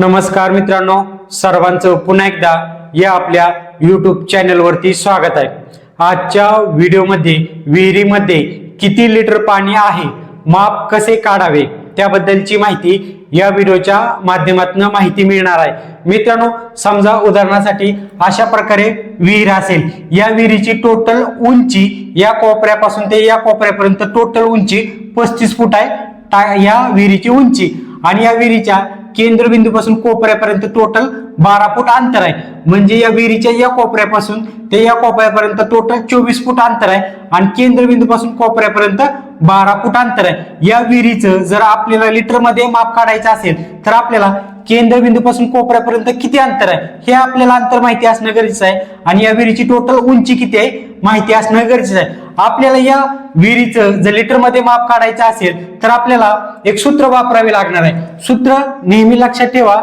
नमस्कार मित्रांनो सर्वांचं पुन्हा एकदा या आपल्या यूट्यूब चॅनलवरती स्वागत आहे. आजच्या व्हिडिओमध्ये विहिरीमध्ये किती लिटर पाणी आहे माप कसे काढावे त्याबद्दलची माहिती या व्हिडिओच्या माध्यमातून माहिती मिळणार आहे. मित्रांनो समजा उदाहरणासाठी अशा प्रकारे विहीर असेल या विहिरीची टोटल उंची या कोपऱ्यापासून ते या कोपऱ्यापर्यंत टोटल उंची पस्तीस फूट आहे टा- या विहिरीची उंची. आणि या विहिरीच्या केंद्रबिंदूपासून कोपऱ्यापर्यंत टोटल बारा फूट अंतर आहे. म्हणजे या विहिरीच्या या कोपऱ्यापासून ते या कोपऱ्यापर्यंत टोटल चोवीस फूट अंतर आहे आणि केंद्रबिंदूपासून कोपऱ्यापर्यंत बारा फूट अंतर आहे. या विहिरीचं जर आपल्याला लिटरमध्ये माप काढायचं असेल तर आपल्याला केंद्रबिंदूपासून कोपऱ्यापर्यंत किती अंतर आहे? हे आपल्याला अंतर माहिती असणं गरजेचं आहे. आणि या विहिरीची टोटल उंची किती आहे? माहिती असणं गरजेचं आहे. आपल्याला या विहिरीचं जर लिटरमध्ये माप काढायचं असेल तर आपल्याला एक सूत्र वापरावे लागणार आहे. सूत्र नेहमी लक्षात ठेवा.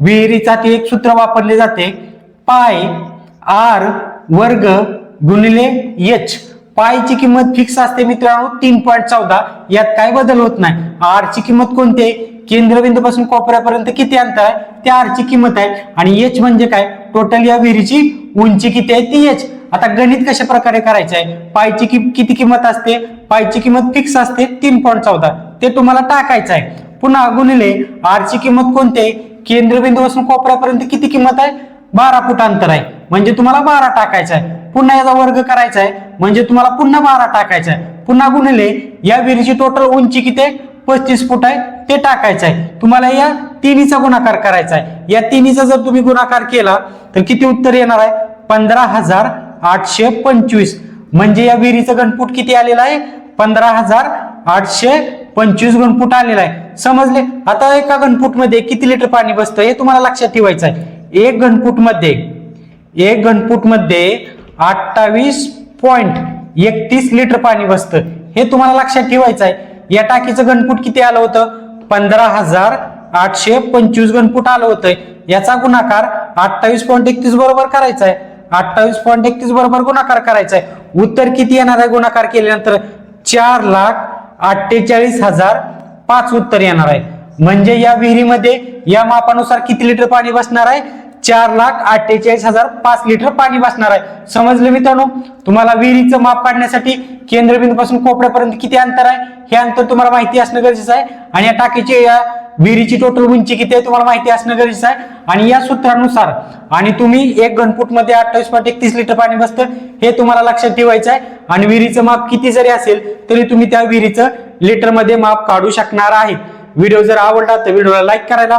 विहिरीचा ते एक सूत्र वापरले जाते. पाय आर वर्ग गुणिले एच. पायची किंमत फिक्स असते मित्रांनो तीन पॉईंट चौदा. यात काय बदल होत नाही? आर ची किंमत कोणती आहे? केंद्रबिंदूपासून कोपऱ्यापर्यंत किती अंतर आहे? त्या आरची किंमत आहे. आणि एच म्हणजे काय? टोटल या विहिरीची उंची किती आहे? ती एच आता गणित कशा प्रकारे करायचं आहे? पायची कि, किती किंमत असते? पायची किंमत फिक्स असते तीन पॉईंट चौदा. ते तुम्हाला टाकायचं आहे. पुन्हा गुणिले आरची किंमत कोणती आहे? केंद्रबिंदूपासून कोपऱ्यापर्यंत किती किंमत आहे? बारा फूट अंतर आहे. म्हणजे तुम्हाला बारा टाकायचा आहे. पुन्हा याचा वर्ग करायचा आहे. म्हणजे तुम्हाला पुन्हा बारा टाकायचा आहे. पुन्हा गुणिले या विहिरीची टोटल उंची किती आहे? पस्तीस फूट आहे. ते टाकायचं आहे. तुम्हाला या तिन्हीचा गुणाकार करायचा आहे. या तिन्हीचा जर तुम्ही गुणाकार केला तर किती उत्तर येणार आहे? पंधरा हजार आठशे पंचवीस. म्हणजे या विहिरीचं गणपूट किती आलेलं आहे? पंधरा हजार आठशे पंचवीस गणपूट आलेला आहे. समजले? आता एका घनफूटमध्ये किती लिटर पाणी बसतं हे तुम्हाला लक्षात ठेवायचं आहे. एक घनफूटमध्ये एक घनफूटमध्ये अठ्ठावीस पॉइंट एकतीस लिटर पाणी बसतं. हे तुम्हाला लक्षात ठेवायचं आहे. या टाकीचं गणपूट किती आलं होतं? पंधरा हजार आठशे पंचवीस घनफूट आलं होतं याचा गुणाकार अठ्ठावीस पॉईंट एकतीस बरोबर करायचा आहे अठ्ठावीस पॉईंट एकतीस बरोबर गुणाकार करायचा आहे उत्तर किती येणार आहे गुणाकार केल्यानंतर? चार लाख अठ्ठेचाळीस हजार पाच उत्तर येणार आहे. म्हणजे या विहिरीमध्ये या मापानुसार किती लिटर पाणी बसणार आहे? चार लाख अठ्ठेचाळीस हजार पाच लिटर पाणी बसणार आहे. समजलं मित्रांनो? तुम्हाला विहिरीचं माप काढण्यासाठी केंद्रबिंदूपासून कोपऱ्यापर्यंत किती अंतर आहे? हे अंतर तुम्हाला माहिती असणं गरजेचं आहे. आणि या टाकीची या विहिरीची टोटल उंची किती आहे तुम्हाला माहिती असणं गरजेचं आहे. आणि या सूत्रानुसार आणि तुम्ही एक घनफूटमध्ये अठ्ठावीस पॉईंट एकतीस लिटर पाणी बसतं हे तुम्हाला लक्षात ठेवायचं आहे. आणि विहिरीचं माप किती जरी असेल तरी तुम्ही त्या विहिरीचं लिटरमध्ये माप काढू शकणार आहे. व्हिडिओ जर आवडला तर व्हिडिओला लाईक करायला